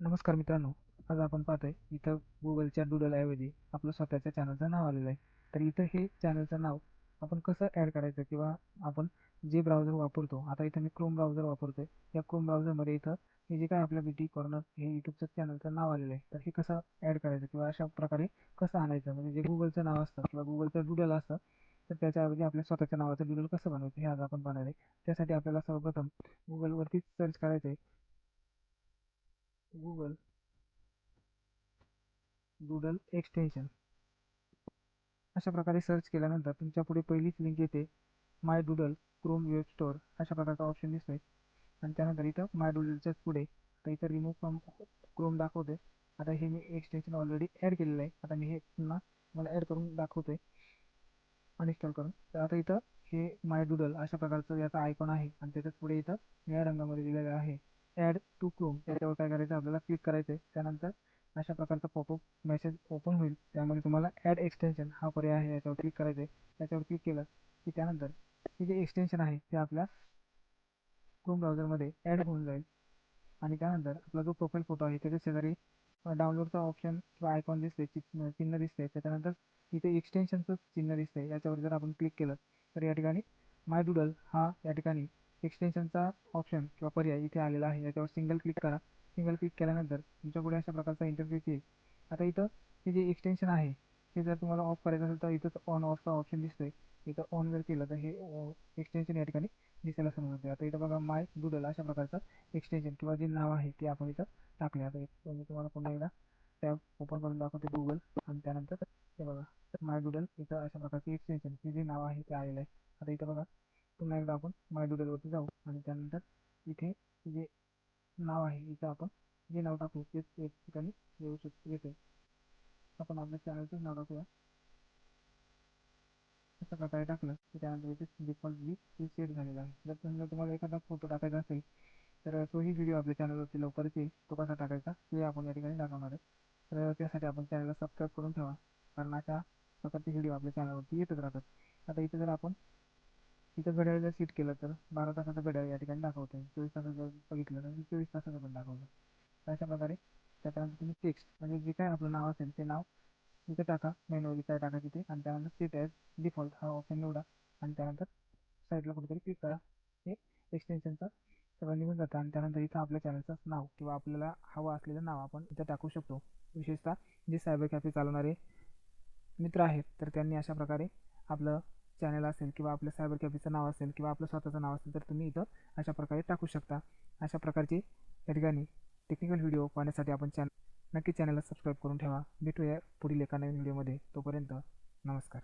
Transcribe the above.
नमस्कार मित्रांनो आज आपण पाहतोय इथं गुगलच्या डुडल ऐवजी आपलं स्वतःच्या चॅनलचं नाव आलेलं आहे. तर इथं हे चॅनलचं नाव आपण कसं ॲड करायचं किंवा आपण जे ब्राउझर वापरतो आता इथं मी क्रोम ब्राउझर वापरतोय. या क्रोम ब्राउझरमध्ये इथं हे जे काय आपल्या बीटी कॉर्नर हे युट्यूबचं चॅनलचं नाव आलेलं आहे. तर हे कसं ॲड करायचं किंवा अशा प्रकारे कसं आणायचं? म्हणजे जे गुगलचं नाव असतं किंवा गुगलचं डुडल असतं तर त्याच्याऐवजी आपल्या स्वतःच्या नावाचं डुडल कसं बनवायचं हे आज आपण बनवलं आहे. त्यासाठी आपल्याला सर्वप्रथम गुगलवरती सर्च करायचं आहे गुगल डुडल एक्सटेन्शन अशा प्रकारे सर्च केल्यानंतर तुमच्यापुढे पहिलीच लिंक येते. My Doodle Chrome Web Store अशा प्रकारचा ऑप्शन दिसतोय. आणि त्यानंतर इथं माय डुडलच्याच पुढे. आता इथं रिमूव्ह फ्रॉम क्रोम दाखवते आता हे मी एक्सटेन्शन ऑलरेडी ॲड केलेलं आहे. आता मी हे पुन्हा मला ॲड करून दाखवतोय. अनइन्स्टॉल करून. तर आता इथं हे माय डुडल अशा प्रकारचं याचा आयकॉन आहे. आणि त्याच्याच पुढे इथं निळ्या रंगामध्ये दिलेलं आहे. ॲड टू क्रोम त्याच्यावर काय करायचं? आपल्याला क्लिक करायचं आहे त्यानंतर अशा प्रकारचा पॉपअप मेसेज ओपन होईल. त्यामध्ये तुम्हाला ॲड एक्सटेन्शन हा पर्याय आहे. याच्यावर क्लिक करायचं आहे त्याच्यावर क्लिक केलं की त्यानंतर हे जे एक्सटेन्शन आहे ते आपल्या क्रोम ब्राउझरमध्ये ॲड होऊन जाईल. आणि त्यानंतर आपला जो प्रोफाईल फोटो आहे त्याच्या शेजारी डाउनलोडचा ऑप्शन किंवा आयकॉन दिसते चिन्ह दिसते त्याच्यानंतर इथे एक्सटेन्शनचं चिन्ह दिसते याच्यावर जर आपण क्लिक केलं तर या ठिकाणी माय डुडल हा या ठिकाणी एक्सटेन्शनचा ऑप्शन किंवा पर्याय इथे आलेला आहे. याच्यावर सिंगल क्लिक करा. सिंगल क्लिक केल्यानंतर तुमच्यापुढे अशा प्रकारचा इंटरफेस येईल. आता इथं हे जे एक्सटेन्शन आहे हे जर तुम्हाला ऑफ करायचं असेल तर इथंच ऑन ऑफचा ऑप्शन दिसतोय. इथं ऑन जर केलं तर हे एक्सटेन्शन या ठिकाणी दिसायला सुरू होते. आता इथं बघा माय डुडल अशा प्रकारचं एक्सटेन्शन किंवा जे नाव आहे ते आपण इथं टाकले आता मी म्हणजे तुम्हाला पुन्हा एकदा टॅब ओपन करून दाखवते गुगल आणि त्यानंतर हे बघा माय डुडल इथं अशा प्रकारचे एक्सटेन्शन हे जे नाव आहे ते आलेलं आहे. आता इथं बघा पुन्हा एकदा आपण माय डुडलवरती जाऊ आणि त्यानंतर इथे जे नाव आहे इथं आपण जे नाव टाकू तेच एक ठिकाणी येऊ शकतो येते आपण आपल्या चॅनलचंच नाव टाकूया. अशा प्रकारे टाकलं की त्यानंतर इथे डिफॉल्ट सेट झालेला आहे. जर समजा तुम्हाला एखादा फोटो टाकायचा असेल तर तोही व्हिडिओ आपल्या चॅनलवरती लवकरच येईल. तो कसा टाकायचा ते आपण या ठिकाणी दाखवणार आहे. तर त्यासाठी आपण चॅनलला सबस्क्राईब करून ठेवा. कारण अशा प्रकारचे व्हिडिओ आपल्या चॅनलवरती येतच राहतात. आता इथे जर आपण तिथं घड्याळ जर सीट केलं तर बारा तासाचं घड्याळ या ठिकाणी दाखवतं चोवीस तासाचं जर बघितलं तर चोवीस तासाचं पण दाखवतं तर अशा प्रकारे त्याच्यानंतर तुम्ही टेक्स्ट म्हणजे जे काय आपलं नाव असेल ते नाव तिथं टाका. मॅन्युअली काय टाका तिथे. आणि त्यानंतर सेट ॲज डिफॉल्ट हा ऑप्शन निवडा. आणि त्यानंतर साईडला कुठेतरी क्लिक करा. हे एक्सटेन्शनचा सगळं निघून जातं. आणि त्यानंतर इथं आपल्या चॅनलचं नाव किंवा आपल्याला हवं असलेलं नाव आपण इथं टाकू शकतो. विशेषतः जे सायबर कॅफे चालवणारे मित्र आहेत तर त्यांनी अशा प्रकारे आपलं चॅनल असेल किंवा आपलं सायबर कॅफेचं नाव असेल किंवा आपलं स्वतःचं नाव असेल तर तुम्ही इथं अशा प्रकारे टाकू शकता. अशा प्रकारची या ठिकाणी टेक्निकल व्हिडिओ पाहण्यासाठी आपण चॅन नक्की चॅनलला सबस्क्राईब करून ठेवा. भेटूया पुढील एका नवीन व्हिडिओमध्ये तोपर्यंत नमस्कार.